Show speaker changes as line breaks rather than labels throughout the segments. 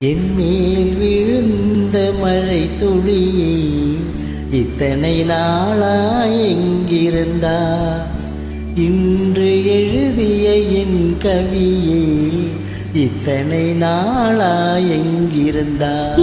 என்மேல் விழுந்த மழை துளியே இத்தனை நாளா எங்கிருந்தா? இன்று எழுதிய என் கவியே இத்தனை நாளா எங்கிருந்தா?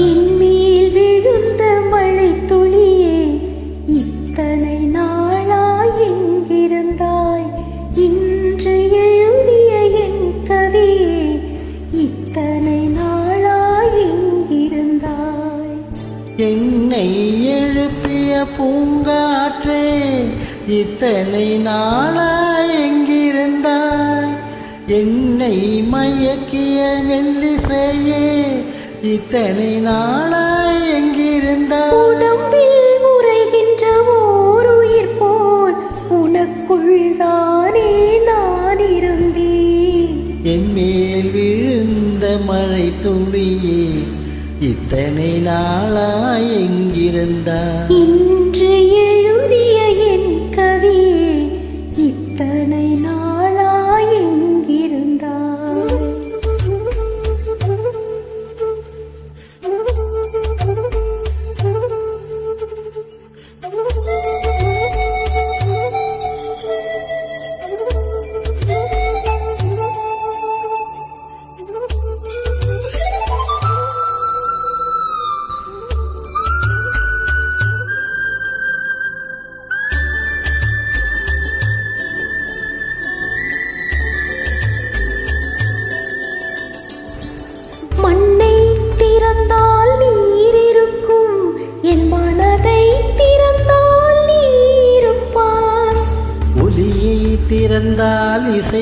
பூங்காற்றே இத்தனை நாளா எங்கிருந்தாய்? என்னை மயக்கிய மெல்லிசையே இத்தனை நாளா எங்கிருந்தாய்?
உடம்பில் உறைகின்ற ஓர் உயிர் போல் உனக்குள் தானே நான் இருந்தேன்.
என் மேல் விழுந்த மழை துளியே இத்தனை நாளா எங்கிருந்தாய்?
இன்று எழுதிய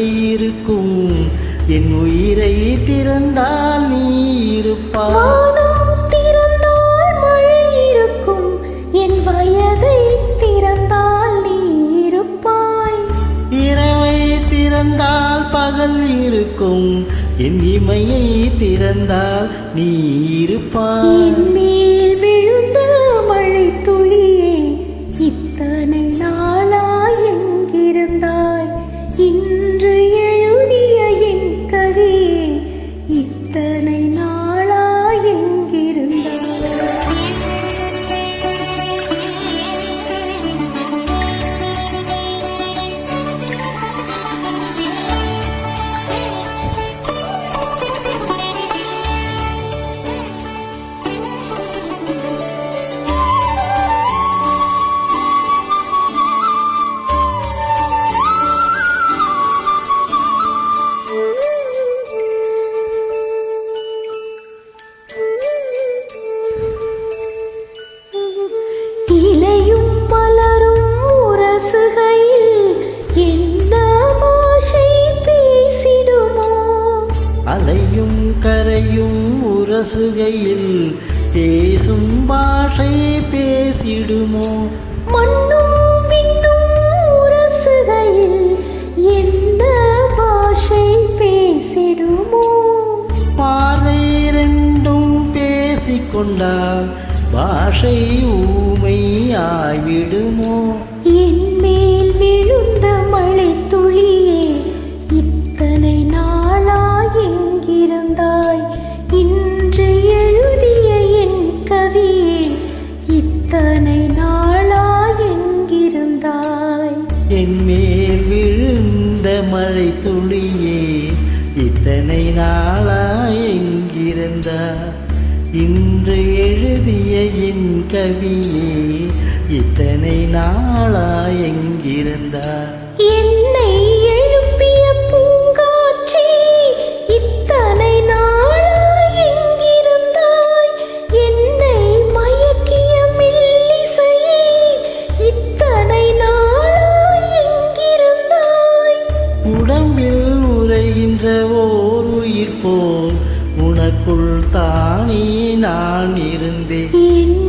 இருக்கும். என்
உயிரை திறந்தால் நீ இருப்பாய்.
திறந்தால் மழை இருக்கும். என் வயதை திறந்தால் நீ இருப்பாய்.
இரவை திறந்தால் பகல் இருக்கும். என் இமையை திறந்தால் நீ இருப்பாய். கரையும் உரசுகையில் பேசும் பாஷை பேசிடுமோ?
மண்ணும் விண்ணும் உரசுகையில் என்ன பாஷை பேசிடுமோ?
பார்வை ரெண்டும் பேசிக்கொண்டால் பாஷை ஊமை ஆகிடுமோ
என் மேல் விழுந்த மழை துளியே எங்கிருந்தாய்
மேல் விழுந்த மழை துளியே இத்தனை நாளா எங்கிருந்தா இன்று எழுதிய என் கவியே இத்தனை நாளா எங்கிருந்தா
என்னை
நீர் போல் உனக்குள் தானே நான் இருந்தேன்.